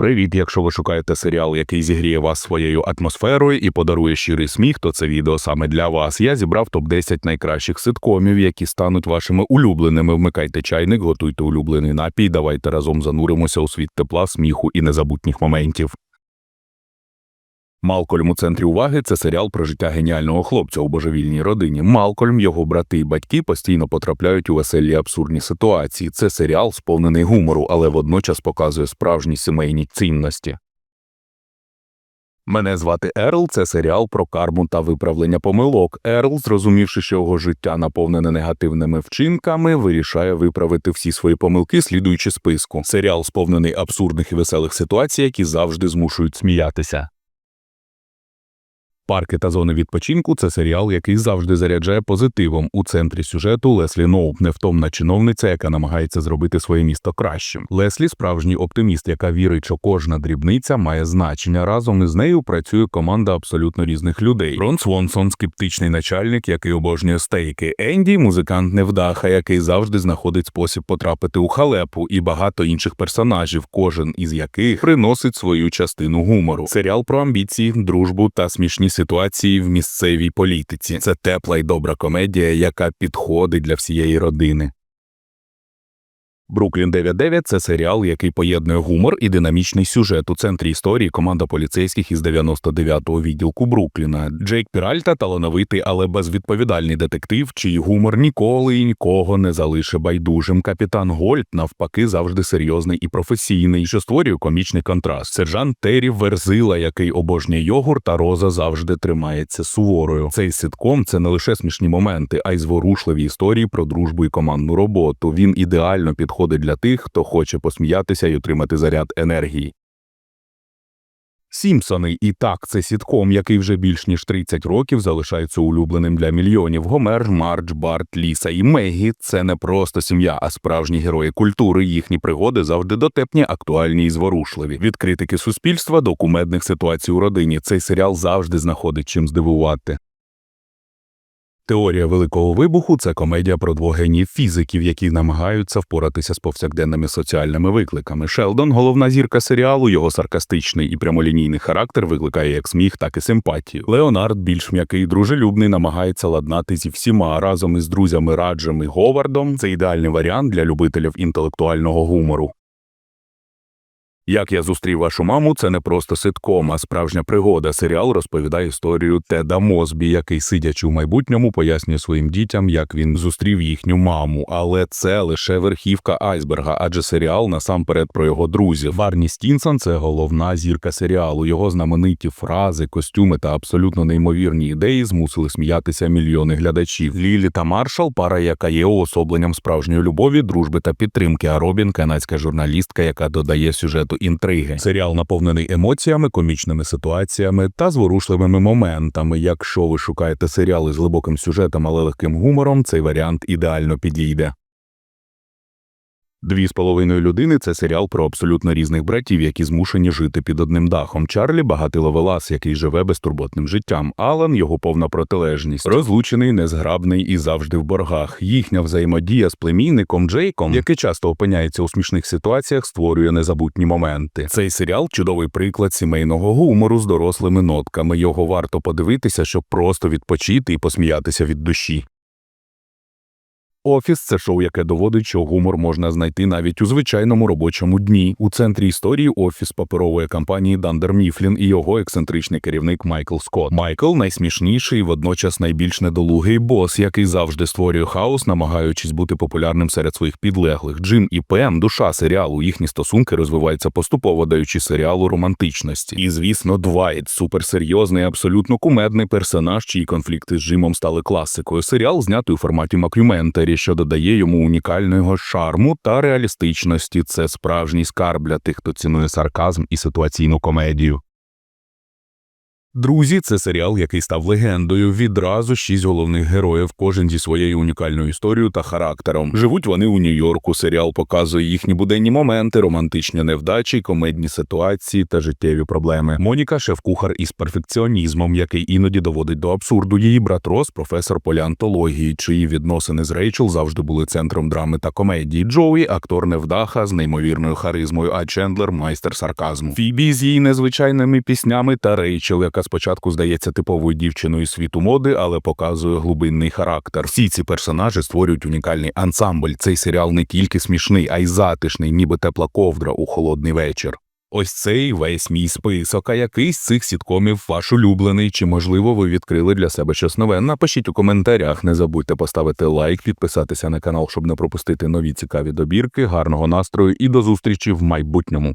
Привіт! Якщо ви шукаєте серіал, який зігріє вас своєю атмосферою і подарує щирий сміх, то це відео саме для вас. Я зібрав топ 10 найкращих ситкомів, які стануть вашими улюбленими. Вмикайте чайник, готуйте улюблений напій. Давайте разом зануримося у світ тепла, сміху і незабутніх моментів. Малкольм у центрі уваги це серіал про життя геніального хлопця у божевільній родині. Малкольм, його брати і батьки постійно потрапляють у веселі абсурдні ситуації. Це серіал сповнений гумору, але водночас показує справжні сімейні цінності. Мене звати Ерл. Це серіал про карму та виправлення помилок. Ерл, зрозумівши, що його життя наповнене негативними вчинками, вирішає виправити всі свої помилки, слідуючи списку. Серіал сповнений абсурдних і веселих ситуацій, які завжди змушують сміятися. Парки та зони відпочинку це серіал, який завжди заряджає позитивом. У центрі сюжету Леслі Ноуп, невтомна чиновниця, яка намагається зробити своє місто кращим. Леслі справжній оптиміст, яка вірить, що кожна дрібниця має значення. Разом із нею працює команда абсолютно різних людей. Рон Свонсон, скептичний начальник, який обожнює стейки. Енді, музикант невдаха, який завжди знаходить спосіб потрапити у халепу, і багато інших персонажів, кожен із яких приносить свою частину гумору. Серіал про амбіції, дружбу та смішні ситуації в місцевій політиці. Це тепла й добра комедія, яка підходить для всієї родини. Бруклін 99 – це серіал, який поєднує гумор і динамічний сюжет. У центрі історії команда поліцейських із 99-го відділку Брукліна. Джейк Піральта талановитий, але безвідповідальний детектив, чий гумор ніколи і нікого не залише байдужим. Капітан Гольд, навпаки, завжди серйозний і професійний, що створює комічний контраст. Сержант Террі Верзила, який обожнює йогурт, та Роза завжди тримається суворою. Цей ситком це не лише смішні моменти, а й зворушливі історії про дружбу і командну роботу. Він ідеально підходить для тих, хто хоче посміятися і отримати заряд енергії. Сімпсони і так це сітком, який вже більш ніж 30 років залишається улюбленим для мільйонів. Гомер, Мардж, Барт, Ліса і Мегі це не просто сім'я, а справжні герої культури. Їхні пригоди завжди дотепні, актуальні і зворушливі. Від критики суспільства до кумедних ситуацій у родині. Цей серіал завжди знаходить чим здивувати. Теорія великого вибуху це комедія про двох генів фізиків, які намагаються впоратися з повсякденними соціальними викликами. Шелдон, головна зірка серіалу, його саркастичний і прямолінійний характер викликає як сміх, так і симпатію. Леонард, більш м'який і дружелюбний, намагається ладнати зі всіма разом із друзями Раджем і Говардом. Це ідеальний варіант для любителів інтелектуального гумору. Як я зустрів вашу маму, це не просто ситком, а справжня пригода. Серіал розповідає історію Теда Мозбі, який, сидячи у майбутньому, пояснює своїм дітям, як він зустрів їхню маму. Але це лише верхівка айсберга, адже серіал насамперед про його друзів. Барні Стінсон це головна зірка серіалу. Його знамениті фрази, костюми та абсолютно неймовірні ідеї змусили сміятися мільйони глядачів. Лілі та Маршал пара, яка є уособленням справжньої любові, дружби та підтримки. А Робін канадська журналістка, яка додає сюжету інтриги. Серіал наповнений емоціями, комічними ситуаціями та зворушливими моментами. Якщо ви шукаєте серіали з глибоким сюжетом, але легким гумором, цей варіант ідеально підійде. Дві з половиною людини це серіал про абсолютно різних братів, які змушені жити під одним дахом. Чарлі багатий ловелас, який живе безтурботним життям. Алан його повна протилежність, розлучений, незграбний і завжди в боргах. Їхня взаємодія з племінником Джейком, який часто опиняється у смішних ситуаціях, створює незабутні моменти. Цей серіал чудовий приклад сімейного гумору з дорослими нотками. Його варто подивитися, щоб просто відпочити і посміятися від душі. Офіс це шоу, яке доводить, що гумор можна знайти навіть у звичайному робочому дні. У центрі історії офіс паперової компанії Дандер Міфлін і його ексцентричний керівник Майкл Скотт. Майкл найсмішніший і водночас найбільш недолугий бос, який завжди створює хаос, намагаючись бути популярним серед своїх підлеглих. Джим і Пем, душа серіалу. Їхні стосунки розвиваються поступово, даючи серіалу романтичності. І звісно, Двайт суперсерйозний, абсолютно кумедний персонаж, чиї конфлікти з Джимом стали класикою. Серіал знятий у форматі макюментарі, що додає йому унікального шарму та реалістичності. Це справжній скарб для тих, хто цінує сарказм і ситуаційну комедію. Друзі, це серіал, який став легендою. Відразу шість головних героїв, кожен зі своєю унікальною історією та характером. Живуть вони у Нью-Йорку. Серіал показує їхні буденні моменти, романтичні невдачі, комедні ситуації та життєві проблеми. Моніка шеф-кухар із перфекціонізмом, який іноді доводить до абсурду. Її брат Рос, професор палеонтології, чиї відносини з Рейчел завжди були центром драми та комедії. Джоуі актор невдаха з неймовірною харизмою, а Чендлер майстер сарказму. Фібі з її незвичайними піснями та Рейчел, яка спочатку здається типовою дівчиною світу моди, але показує глибинний характер. Всі ці персонажі створюють унікальний ансамбль. Цей серіал не тільки смішний, а й затишний, ніби тепла ковдра у холодний вечір. Ось цей весь мій список. А який з цих сіткомів ваш улюблений? Чи можливо ви відкрили для себе щось нове? Напишіть у коментарях. Не забудьте поставити лайк, підписатися на канал, щоб не пропустити нові цікаві добірки. Гарного настрою і до зустрічі в майбутньому.